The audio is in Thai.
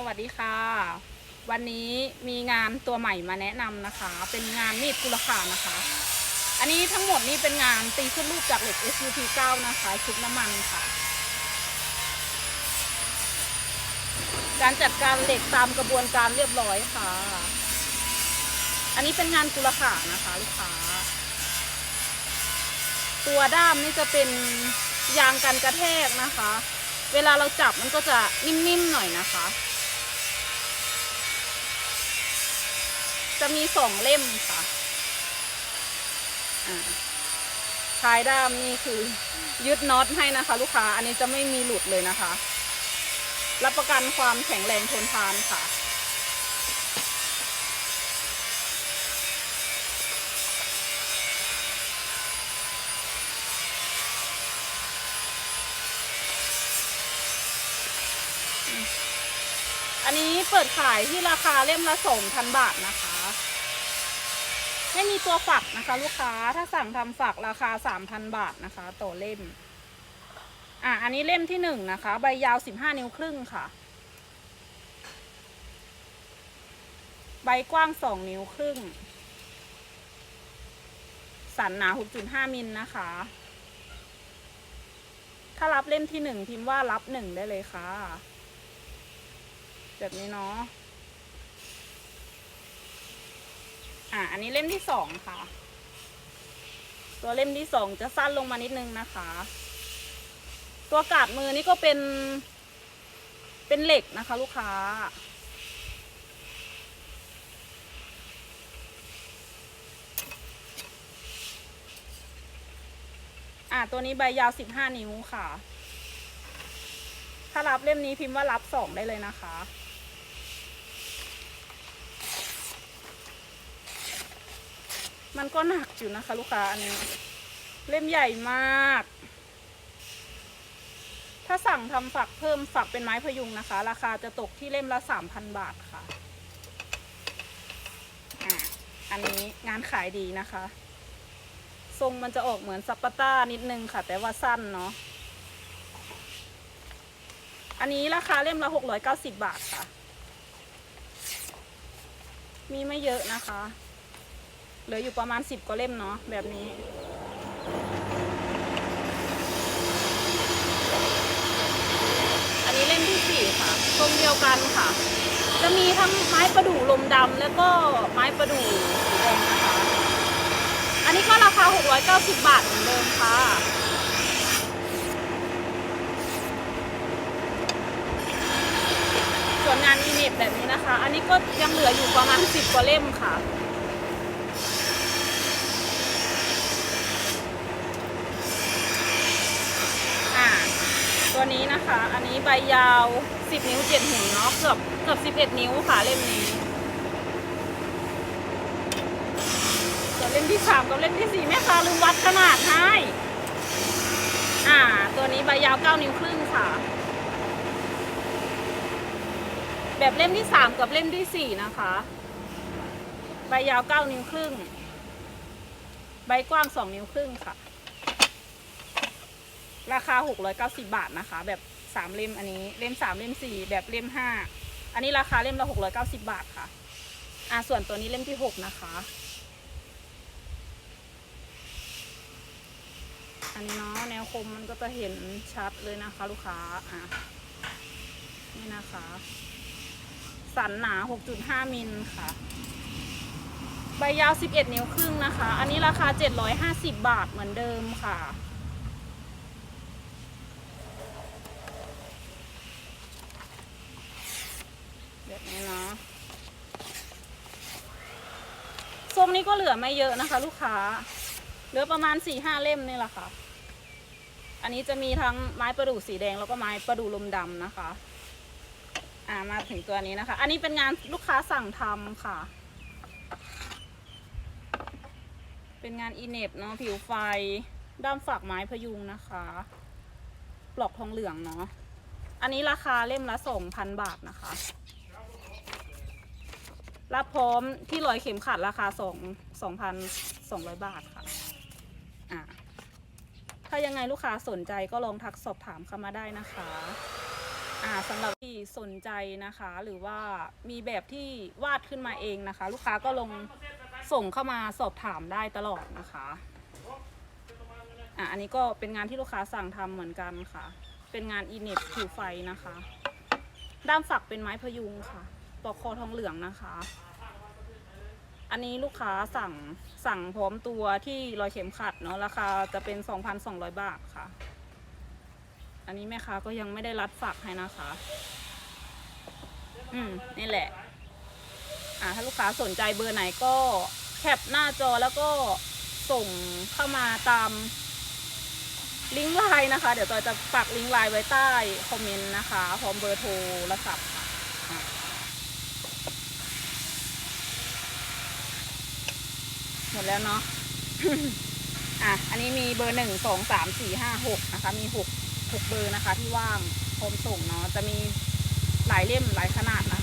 สวัสดีค่ะ วันนี้มีงานตัวใหม่มาแนะนำนะคะ เป็นงานมีดกุลขานะคะ อันนี้ทั้งหมดนี่เป็นงานตีขึ้นรูปจากเหล็ก SUP 9นะคะชุบน้ำมันค่ะ การจัดการเหล็กตามกระบวนการเรียบร้อยค่ะ อันนี้เป็นงานกุลขานะคะลูกค้า ตัวด้ามนี่จะเป็นยางกันกระแทกนะคะเวลาเราจับมันก็จะนิ่มๆหน่อยนะคะ จะ มีสองเล่มค่ะอ่าท้ายด้ามนี่คือ ยึดน็อตให้นะคะ ลูกค้า อันนี้จะไม่มีหลุดเลยนะคะ รับประกันความแข็งแรงทนทานค่ะอันนี้เปิดขายที่ราคาเล่มละสองพันบาทนะคะ ไม่มีตัวฝักนะคะ ลูกค้าถ้าสั่งทำฝักราคาสามพันบาทนะคะต่อเล่ม อะอันนี้เล่มที่หนึ่งนะคะ ใบยาวสิบห้านิ้วครึ่งค่ะ ใบกว้างสองนิ้วครึ่ง สันหนาหกจุดห้ามิลนะคะ ถ้ารับเล่มที่หนึ่งพิมพ์ว่ารับหนึ่งได้เลยค่ะ แบบนี้เนาะ อะอันนี้เล่มที่สองค่ะ ตัวเล่มที่สองจะสั้นลงมานิดนึงนะคะ ตัวกาดมือนี่ก็เป็น เป็นเหล็กนะคะ ลูกค้า อะตัวนี้ใบยาวสิบห้านิ้วค่ะ ถ้ารับเล่มนี้พิมพ์ว่ารับสองได้เลยนะคะ มันก็หนักอยู่นะคะ ลูกค้าอันนี้ เล่มใหญ่มาก ถ้าสั่งทำฝักเพิ่มฝักเป็นไม้พยุงนะคะ ราคาจะตกที่เล่มละสามพันบาทค่ะอะอันนี้งานขายดีนะคะ ทรงมันจะออกเหมือนซัปปาต้านิดนึงค่ะ แต่ว่าสั้นเนาะอันนี้ราคาเล่มละหกร้อยเก้าสิบบาทค่ะ มีไม่เยอะนะคะ เหลืออยู่ประมาณสิบกว่าเล่มเนาะแบบนี้ อันนี้เล่มที่สี่ค่ะทรงเดียวกันค่ะ จะมีทั้งไม้ประดู่ลมดำแล้วก็ไม้ประดู่สีแดงนะคะ อันนี้ก็ราคา 690 บาทเหมือนเดิมค่ะส่วนงานอีเน็ตแบบนี้นะคะ อันนี้ก็ยังเหลืออยู่ประมาณ 10 กว่าเล่มค่ะ อ่า ตัวนี้นะคะ อันนี้ใบยาว 10 นิ้ว 7หุ่นเนาะเกือบเกือบ11 นิ้วค่ะเล่มนี้ส่วเล่มที่ 3 กับเล่มที่ 4 แม่ค้าลืมวัดขนาดให้อ่า ตัวนี้ใบยาว 9 นิ้วครึ่งค่ะ แบบเล่มที่ 3 กับเล่มที่ 4 นะคะ ใบยาว 9 นิ้วครึ่ง ใบกว้าง 2 นิ้วครึ่งค่ะ ราคา 690 บาทนะคะ แบบ 3 เล่มอันนี้ เล่ม 3 เล่ม 4 แบบเล่ม 5 อันนี้ราคาเล่มละ 690 บาทค่ะ อ่าส่วนตัวนี้เล่มที่ 6 นะคะ อันนี้เนาะแนวคมมันก็จะเห็นชัดเลยนะคะ ลูกค้า อะ นี่นะคะ สันหนา 6.5 มิลค่ะ ใบยาว 11 นิ้วครึ่งนะคะ อันนี้ราคา 750 บาทเหมือนเดิมค่ะ แบบนี้เนาะทรงนี้ก็เหลือไม่เยอะนะคะ ลูกค้า เหลือประมาณ4-5เล่มนี่แหละค่ะ อันนี้จะมีทั้งไม้ประดู่สีแดงแล้วก็ไม้ประดู่ลมดำนะคะ อ่ามาถึงตัวนี้นะคะ อันนี้เป็นงานลูกค้าสั่งทำค่ะ เป็นงานอีเน็บเนาะผิวไฟด้ามฝักไม้พยุงนะคะ ปลอกทองเหลืองเนาะอันนี้ราคาเล่มละสองพันบาทนะคะ รับพร้อมที่ร้อยเข็มขัดราคาสองสองพันสองร้อยบาทค่ะอ่าถ้ายังไงลูกค้าสนใจก็ลองทักสอบถามเข้ามาได้นะคะอ่าสำหรับที่สนใจนะคะ หรือว่ามีแบบที่วาดขึ้นมาเองนะคะ ลูกค้าก็ลงส่งเข้ามาสอบถามได้ตลอดนะคะอะอันนี้ก็เป็นงานที่ลูกค้าสั่งทำเหมือนกันค่ะ เป็นงานอีเน็ตผิวไฟนะคะ ด้ามฝักเป็นไม้พยุงค่ะ ปอกคอทองเหลืองนะคะ อันนี้ลูกค้าสั่งสั่งพร้อมตัวที่รอยเข็มขัดเนาะราคาจะเป็น 2,200 บาทค่ะ อันนี้แม่ค้าก็ยังไม่ได้รัดฝักให้นะคะ อืมนี่แหละ อ่าถ้าลูกค้าสนใจเบอร์ไหนก็แคปหน้าจอแล้วก็ส่งเข้ามาตามลิงก์ไลน์นะคะ เดี๋ยวจอยจะปักลิงก์ไลน์ไว้ใต้คอมเมนต์นะคะ พร้อมเบอร์โทรศัพท์ค่ะอะ ห มดแล้วเนาะอะอันนี้มีเบอร์หนึ่งสองสามสี่ห้าหกนะคะ มีหกหกเบอร์นะคะ ที่ว่างพร้อมส่งเนาะจะมีหลายเล่มหลายขนาดนะ